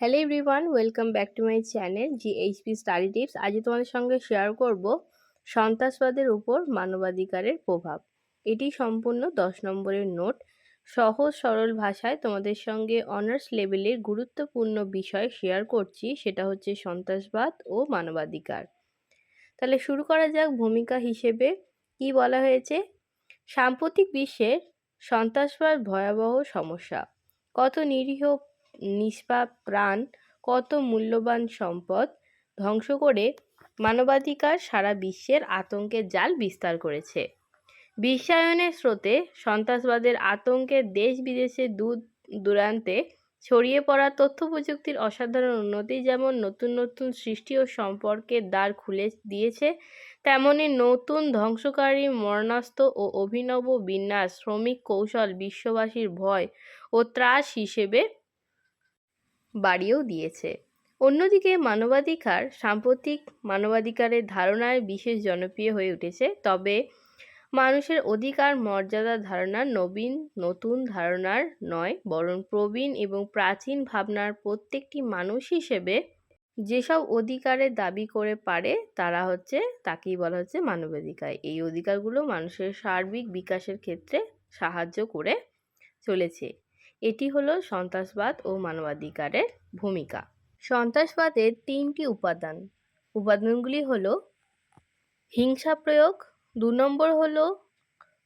Hello everyone welcome back to my channel GHP study tips আজ তোমাদের সঙ্গে share করব সন্ত্রাসবাদের উপর মানবাধিকারের প্রভাব। এটি সম্পূর্ণ দশ নম্বরের নোট। সহজ, সরল ভাষায় তোমাদের সঙ্গে অনার্স লেভেলের গুরুত্বপূর্ণ বিষয় শেয়ার করছি, সেটা হচ্ছে সন্ত্রাসবাদ ও মানবাধিকার। তাহলে শুরু করা যাক ভূমিকা হিসেবে। কি বলা হয়েছে? সাম্প্রতিক বিশ্বের সন্ত্রাসবাদ ভয়াবহ সমস্যা। কত নিরীহ নিষ্পাপ প্রাণ কত মূল্যবান সম্পদ ধ্বংস করে মানবাধিকার সারা বিশ্বের আতঙ্কের জাল বিস্তার করেছে। বিশ্বায়নের স্রোতে সন্ত্রাসবাদের আতঙ্কে দেশ বিদেশে দূর দূরান্তে ছড়িয়ে পড়া তথ্য প্রযুক্তির অসাধারণ উন্নতি যেমন নতুন নতুন সৃষ্টি ও সম্পর্কের দ্বার খুলে দিয়েছে, তেমনি নতুন ধ্বংসকারী মরণাস্ত্র ও অভিনব বিন্যাস, শ্রমিক কৌশল, বিশ্ববাসীর ভয় ও ত্রাস হিসেবে বাড়িয়েও দিয়েছে। অন্যদিকে মানবাধিকার, সাম্প্রতিক মানবাধিকারের ধারণায় বিশেষ জনপ্রিয় হয়ে উঠেছে, তবে মানুষের অধিকার, মর্যাদা ধারণা নবীন, নতুন ধারণার নয়, বরং প্রবীণ এবং প্রাচীন ভাবনার প্রত্যেকটি মানুষ হিসেবে যেসব অধিকারের দাবি করে পারে, তারা হচ্ছে, তাকেই বলা হচ্ছে মানবাধিকার। এই অধিকারগুলো মানুষের সার্বিক বিকাশের ক্ষেত্রে সাহায্য করে চলেছে। এটি হলো সন্ত্রাসবাদ ও মানবাধিকারের ভূমিকা। সন্ত্রাসবাদের তিনটি উপাদান। উপাদানগুলি হলো, হিংসা প্রয়োগ, দু নম্বর হলো,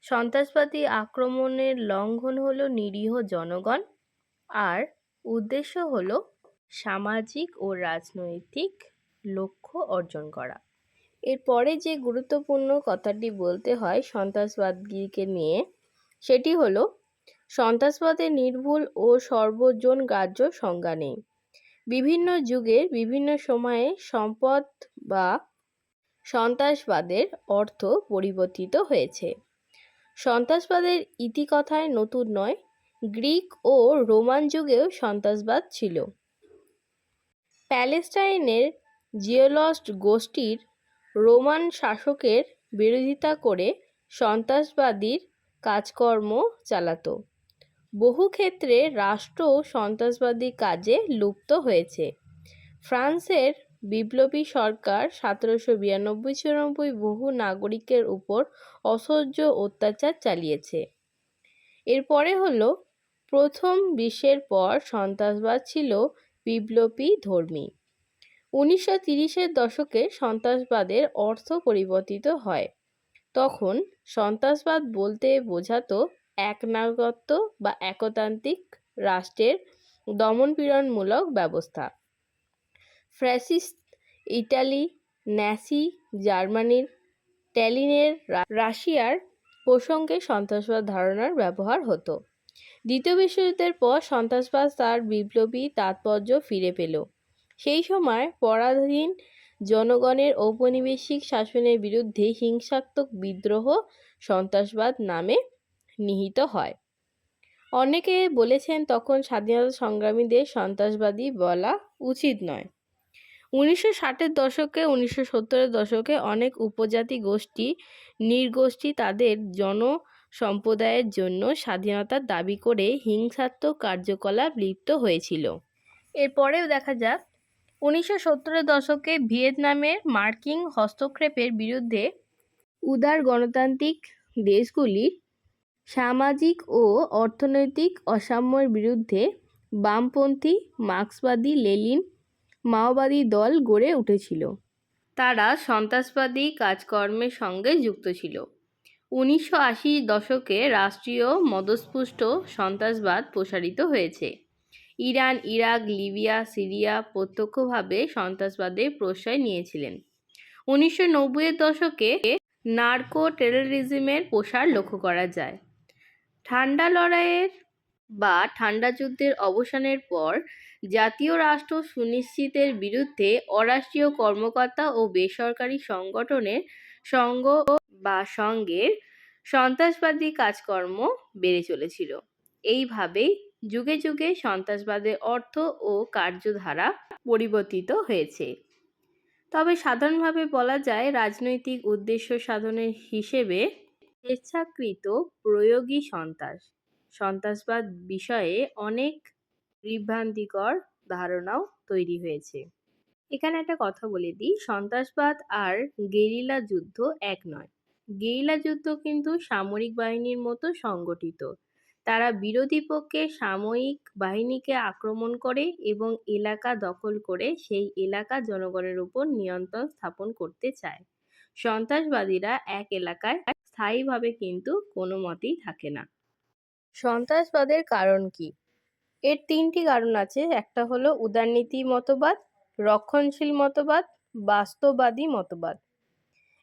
সন্ত্রাসবাদী আক্রমণের লঙ্ঘন হলো নিরীহ জনগণ, আর উদ্দেশ্য হলো সামাজিক ও রাজনৈতিক লক্ষ্য অর্জন করা। এরপরে যে গুরুত্বপূর্ণ কথাটি বলতে হয় সন্ত্রাসবাদীকে নিয়ে, সেটি হলো সন্ত্রাসবাদের নির্ভুল ও সর্বজন গ্রাহ্য সংজ্ঞা নেই। বিভিন্ন যুগের বিভিন্ন সময়ে সম্পদ বা সন্ত্রাসবাদের অর্থ পরিবর্তিত হয়েছে। সন্ত্রাসবাদের ইতিকথায় নতুন নয়, গ্রিক ও রোমান যুগেও সন্ত্রাসবাদ ছিল। প্যালেস্টাইনের জিওলস্ট গোষ্ঠীর রোমান শাসকের বিরোধিতা করে সন্ত্রাসবাদীর কাজকর্ম চালাতো। বহু ক্ষেত্রে রাষ্ট্র সন্ত্রাসবাদী কাজে লুপ্ত হয়েছে। ফ্রান্সের বিপ্লবী সরকার সতেরোশো বিরানব্বই চুরানব্বই বহু নাগরিকের উপর অসহ্য অত্যাচার চালিয়েছে। এরপরে হলো, প্রথম বিশ্বের পর সন্ত্রাসবাদ ছিল বিপ্লবী ধর্মী। উনিশশো তিরিশের দশকে সন্ত্রাসবাদের অর্থ পরিবর্তিত হয়। তখন সন্ত্রাসবাদ বলতে বোঝাতো একনায়কত্ব বা একতান্ত্রিক রাষ্ট্রের দমনপীড়নমূলক ব্যবস্থা। ফ্যাসিস্ট ইটালি, ন্যাসি জার্মানির ট্যালিনের রাশিয়ার প্রসঙ্গে সন্ত্রাসবাদ ধারণার ব্যবহার হতো। দ্বিতীয় বিশ্বযুদ্ধের পর সন্ত্রাসবাদ তার বিপ্লবী তাৎপর্য ফিরে পেল। সেই সময় পরাধীন জনগণের ঔপনিবেশিক শাসনের বিরুদ্ধে হিংসাত্মক বিদ্রোহ সন্ত্রাসবাদ নামে নিহিত হয়। অনেকে বলেছেন তখন স্বাধীনতা সংগ্রামীদের সন্ত্রাসবাদী বলা উচিত নয়। উনিশশো ষাটের দশকে, উনিশশো সত্তরের দশকে অনেক উপজাতি গোষ্ঠী, নির্গোষ্ঠী তাদের জন সম্প্রদায়ের জন্য স্বাধীনতার দাবি করে হিংসাত্মক কার্যকলাপ লিপ্ত হয়েছিল। এরপরেও দেখা যাক, উনিশশো সত্তরের দশকে ভিয়েতনামের মার্কিন হস্তক্ষেপের বিরুদ্ধে উদার গণতান্ত্রিক দেশগুলির সামাজিক ও অর্থনৈতিক অসাম্যের বিরুদ্ধে বামপন্থী মার্ক্সবাদী লেনিন মাওবাদী দল গড়ে উঠেছিল। তারা সন্ত্রাসবাদী কাজকর্মের সঙ্গে যুক্ত ছিল। উনিশশো আশির দশকে রাষ্ট্রীয় মদস্পুষ্ট সন্ত্রাসবাদ প্রসারিত হয়েছে। ইরান, ইরাক, লিবিয়া, সিরিয়া প্রত্যক্ষভাবে সন্ত্রাসবাদের প্রশ্রয় নিয়েছিলেন। উনিশশো নব্বইয়ের দশকে নার্কো টেরোরিজমের প্রসার লক্ষ্য করা যায়। ঠান্ডা লড়াইয়ের বা ঠান্ডা যুদ্ধের অবসানের পর জাতীয় রাষ্ট্র সুনিশ্চিতের বিরুদ্ধে অরাষ্ট্রীয় কর্মকর্তা ও বেসরকারি সংগঠনের সঙ্গ বা সঙ্গের সন্ত্রাসবাদী কাজকর্ম বেড়ে চলেছিল। এইভাবেই যুগে যুগে সন্ত্রাসবাদের অর্থ ও কার্যধারা পরিবর্তিত হয়েছে। তবে সাধারণভাবে বলা যায় রাজনৈতিক উদ্দেশ্য সাধনের হিসেবে স্বেচ্ছাকৃত প্রয়োগী সন্ত্রাস। সন্ত্রাসবাদ বিষয়ে অনেক বিভ্রান্তিকর ধারণাও তৈরি হয়েছে। এখানে একটা কথা বলে দিই, সন্ত্রাসবাদ আর গেরিলা যুদ্ধ এক নয়। গেরিলা যুদ্ধ কিন্তু সামরিক বাহিনীর মতো সংগঠিত। তারা বিরোধী পক্ষের সাময়িক বাহিনীকে আক্রমণ করে এবং এলাকা দখল করে সেই এলাকা জনগণের উপর নিয়ন্ত্রণ স্থাপন করতে চায়। সন্ত্রাসবাদীরা এক এলাকায় স্থায়ীভাবে কিন্তু কোনো মতেই থাকে না। সন্ত্রাসবাদের কারণ কি? এর তিনটি কারণ আছে। একটা হলো উদারনীতি মতবাদ, রক্ষণশীল মতবাদ, বাস্তববাদী মতবাদ।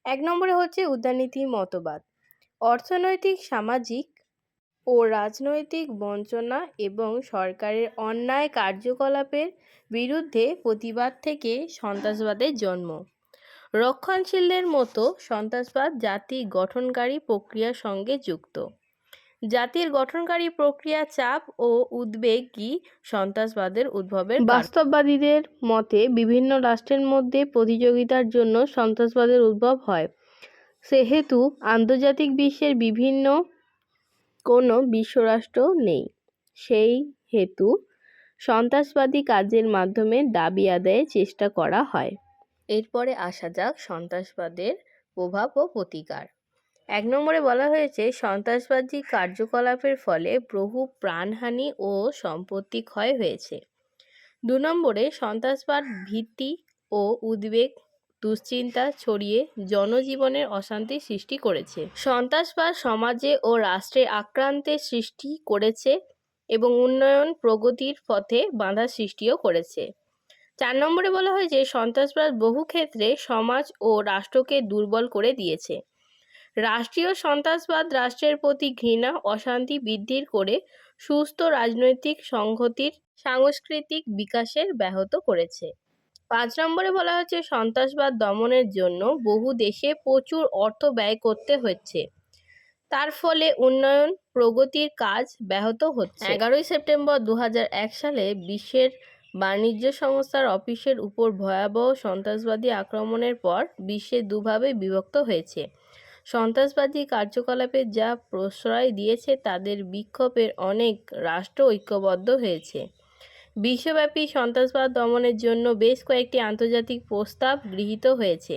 এক নম্বরে হচ্ছে উদারনীতি মতবাদ। অর্থনৈতিক, সামাজিক ও রাজনৈতিক বঞ্চনা এবং সরকারের অন্যায় কার্যকলাপের বিরুদ্ধে প্রতিবাদ থেকে সন্ত্রাসবাদের জন্ম। রক্ষণশীলদের মতো সন্ত্রাসবাদ জাতি গঠনকারী প্রক্রিয়ার সঙ্গে যুক্ত। জাতির গঠনকারী প্রক্রিয়া চাপ ও উদ্বেগই সন্ত্রাসবাদের উদ্ভবের বাস্তববাদীদের মতে বিভিন্ন রাষ্ট্রের মধ্যে প্রতিযোগিতার জন্য সন্ত্রাসবাদের উদ্ভব হয়। সেহেতু আন্তর্জাতিক বিশ্বের বিভিন্ন কোনো বিশ্বরাষ্ট্র নেই। সেই হেতু সন্ত্রাসবাদী কাজের মাধ্যমে দাবি আদায়ের চেষ্টা করা হয়। এরপরে আসা যাক সন্ত্রাসবাদের প্রভাব ও প্রতিকার। এক নম্বরে বলা হয়েছে, সন্ত্রাসবাদী কার্যকলাপের ফলে বহু প্রাণহানি ও সম্পত্তি ক্ষয় হয়েছে। দু নম্বরে, সন্ত্রাসবাদ ভীতি ও উদ্বেগ, দুশ্চিন্তা ছড়িয়ে জনজীবনের অশান্তি সৃষ্টি করেছে। সন্ত্রাসবাদ সমাজে ও রাষ্ট্রে আক্রান্তের সৃষ্টি করেছে এবং উন্নয়ন প্রগতির পথে বাধা সৃষ্টিও করেছে। চার নম্বরে বলা হয় যে, সন্ত্রাসবাদ বহু ক্ষেত্রে সমাজ ও রাষ্ট্রকে দুর্বল করে দিয়েছে। রাষ্ট্রীয় সন্ত্রাসবাদ রাষ্ট্রের প্রতি ঘৃণা, অশান্তি বৃদ্ধির করে সুস্থ রাজনৈতিক সংহতির, সাংস্কৃতিক বিকাশের ব্যাহত করেছে। পাঁচ নম্বরে বলা হচ্ছে সন্ত্রাসবাদ দমনের জন্য বহু দেশে প্রচুর অর্থ ব্যয় করতে হচ্ছে। তার ফলে উন্নয়ন, প্রগতির কাজ ব্যাহত হচ্ছে। এগারোই সেপ্টেম্বর দু হাজার এক সালে বিশ্বের বাণিজ্য সংস্থার অফিসের উপর ভয়াবহ সন্ত্রাসবাদী আক্রমণের পর বিশ্বে দুভাবে বিভক্ত হয়েছে। সন্ত্রাসবাদী কার্যকলাপে যা প্রশ্রয় দিয়েছে তাদের বিক্ষোভের অনেক রাষ্ট্র ঐক্যবদ্ধ হয়েছে। বিশ্বব্যাপী সন্ত্রাসবাদ দমনের জন্য বেশ কয়েকটি আন্তর্জাতিক প্রস্তাব গৃহীত হয়েছে।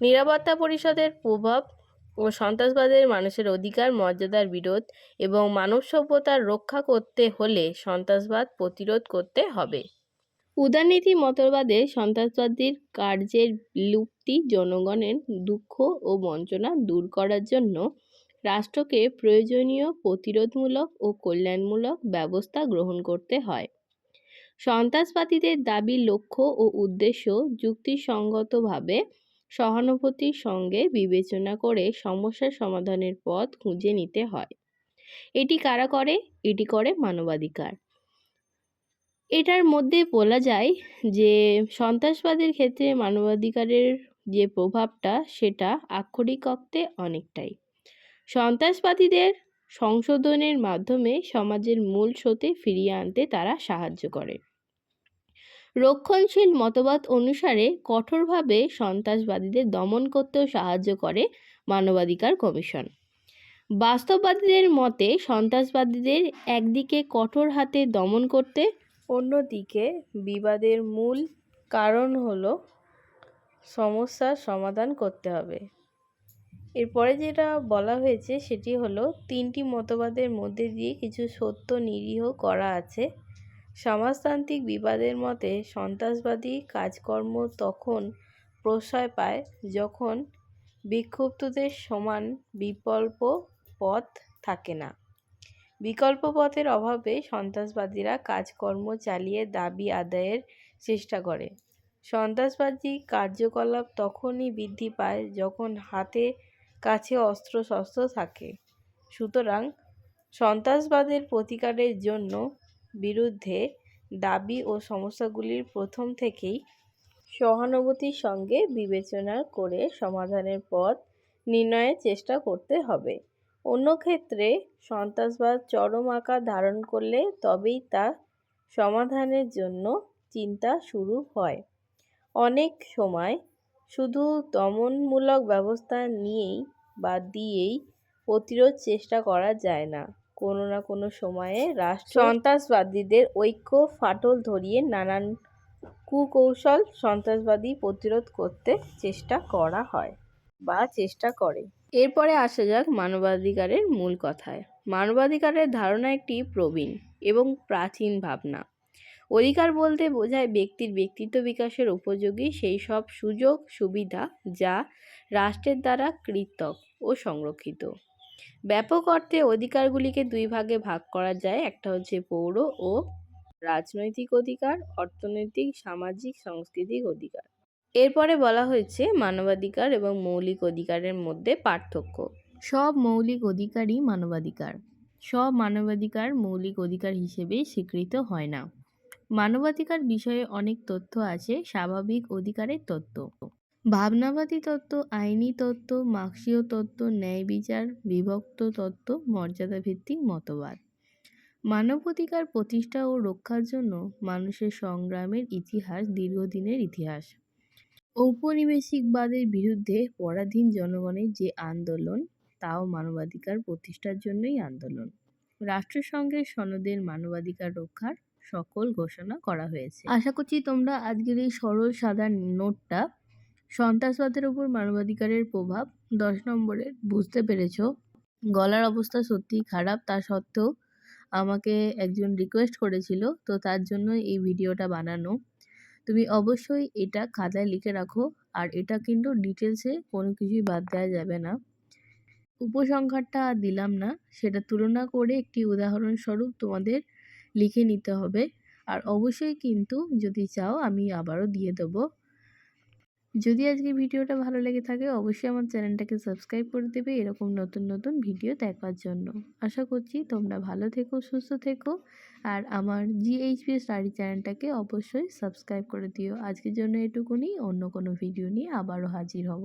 নিরাপত্তা পরিষদের প্রভাব ও সন্ত্রাসবাদের মানুষের অধিকার মর্যাদার বিরোধ এবং মানব সভ্যতার রক্ষা করতে হলে সন্ত্রাসবাদ প্রতিরোধ করতে হবে। উদারনীতি, মতবাদে সন্ত্রাসবাদীর কার্যের লুপ্তি জনগণের দুঃখ ও বঞ্চনা দূর করার জন্য রাষ্ট্রকে প্রয়োজনীয় প্রতিরোধমূলক ও কল্যাণমূলক ব্যবস্থা গ্রহণ করতে হয়। সন্ত্রাসবাদীদের দাবি, লক্ষ্য ও উদ্দেশ্য যুক্তিসঙ্গতভাবে সহানুভূতির সঙ্গে বিবেচনা করে সমস্যার সমাধানের পথ খুঁজে নিতে হয়। এটি কারা করে? এটি করে মানবাধিকার। এটার মধ্যে বলা যায় যে সন্ত্রাসবাদের ক্ষেত্রে মানবাধিকারের যে প্রভাবটা, সেটা আক্ষরিক অর্থে অনেকটাই। সন্ত্রাসবাদীদের সংশোধনের মাধ্যমে সমাজের মূল স্রোতে ফিরিয়ে আনতে তারা সাহায্য করে। রক্ষণশীল মতবাদ অনুসারে কঠোরভাবে সন্ত্রাসবাদীদের দমন করতেও সাহায্য করে মানবাধিকার কমিশন। বাস্তববাদীদের মতে সন্ত্রাসবাদীদের একদিকে কঠোর হাতে দমন করতে অন্যদিকে বিবাদের মূল কারণ হলো সমস্যার সমাধান করতে হবে। এরপরে যেটা বলা হয়েছে সেটি হলো তিনটি মতবাদের মধ্যে দিয়ে কিছু সত্য নিরীহ করা আছে। সমাজতান্ত্রিক বিবাদের মতে সন্ত্রাসবাদী কাজকর্ম তখন প্রশ্রয় পায় যখন বিক্ষুব্ধদের সমান বিকল্প পথ থাকে না। বিকল্প পথের অভাবে সন্ত্রাসবাদীরা কাজকর্ম চালিয়ে দাবি আদায়ের চেষ্টা করে। সন্ত্রাসবাদী কার্যকলাপ তখনই বৃদ্ধি পায় যখন হাতে কাছে অস্ত্রশস্ত্র থাকে। সুতরাং সন্ত্রাসবাদের প্রতিকারের জন্য বিরুদ্ধে দাবি ও সমস্যাগুলির প্রথম থেকেই সহানুভূতির সঙ্গে বিবেচনা করে সমাধানের পথ নির্ণয়ের চেষ্টা করতে হবে। অন্য ক্ষেত্রে সন্ত্রাসবাদ চরম আকার ধারণ করলে তবেই তা সমাধানের জন্য চিন্তা শুরু হয়। অনেক সময় শুধু দমনমূলক ব্যবস্থা নিয়েই বা দিয়েই প্রতিরোধ চেষ্টা করা যায় না। কোনো না কোনো সময়ে রাষ্ট্র সন্ত্রাসবাদীদের ঐক্য ফাটল ধরিয়ে নানান কুকৌশল সন্ত্রাসবাদী প্রতিরোধ করতে চেষ্টা করা হয় বা চেষ্টা করে। এরপরে আসা যাক মানবাধিকারের মূল কথায়। মানবাধিকারের ধারণা একটি প্রবীণ এবং প্রাচীন ভাবনা। অধিকার বলতে বোঝায় ব্যক্তির ব্যক্তিত্ব বিকাশের উপযোগী সেই সব সুযোগ, সুবিধা যা রাষ্ট্রের দ্বারা কৃতক ও সংরক্ষিত। ব্যাপক অর্থে অধিকারগুলিকে দুই ভাগে ভাগ করা যায়। একটা হচ্ছে পৌর ও রাজনৈতিক অধিকার, অর্থনৈতিক, সামাজিক, সাংস্কৃতিক অধিকার। এরপরে বলা হয়েছে মানবাধিকার এবং মৌলিক অধিকারের মধ্যে পার্থক্য। সব মৌলিক অধিকারই মানবাধিকার। সব মানবাধিকার মৌলিক অধিকার হিসেবে স্বীকৃত হয় না। মানবাধিকার বিষয়ে অনেক তথ্য আছে, স্বাভাবিক অধিকারের তত্ত্ব। ভাবনাবাদী তত্ত্ব, আইনি তত্ত্ব, মার্ক্সীয় তত্ত্ব, ন্যায় বিচার, বিভক্ত তত্ত্ব, মর্যাদাভিত্তিক মতবাদ। মানবাধিকার প্রতিষ্ঠা ও রক্ষার জন্য মানুষের সংগ্রামের ইতিহাস দীর্ঘদিনের ইতিহাস। ঔপনিবেশিকবাদের বিরুদ্ধে পরাধীন জনগণের যে আন্দোলন, তাও মানবাধিকার প্রতিষ্ঠার জন্যই আন্দোলন। রাষ্ট্রসংঘের সনদের মানবাধিকার রক্ষার সকল ঘোষণা করা হয়েছে। আশা করছি তোমরা আজকের এই সরল সাদা নোটটা সন্ত্রাসবাদের উপর মানবাধিকারের প্রভাব দশ নম্বরে বুঝতে পেরেছ। গলার অবস্থা সত্যিই খারাপ, তা সত্ত্বেও আমাকে একজন রিকোয়েস্ট করেছিল, তো তার জন্য এই ভিডিওটা বানানো। তুমি অবশ্যই এটা খাতায় লিখে রাখো। আর এটা কিন্তু ডিটেলসে কোনো কিছুই বাদ দেওয়া যাবে না। উপসংহারটা আর দিলাম না। সেটা তুলনা করে একটি উদাহরণস্বরূপ তোমাদের লিখে নিতে হবে। আর অবশ্যই কিন্তু যদি চাও আমি আবারও দিয়ে দেবো। যদি আজকে ভিডিওটা ভালো লেগে থাকে, অবশ্যই আমার চ্যানেলটাকে সাবস্ক্রাইব করে দেবে এরকম নতুন নতুন ভিডিও দেখার জন্য। আশা করছি তোমরা ভালো থেকো, সুস্থ থেকো, আর আমার জিএইচপি স্টাডি চ্যানেলটাকে অবশ্যই সাবস্ক্রাইব করে দিও। আজকের জন্য এটুকুনি, অন্য কোনো ভিডিও নিয়ে আবারও হাজির হব।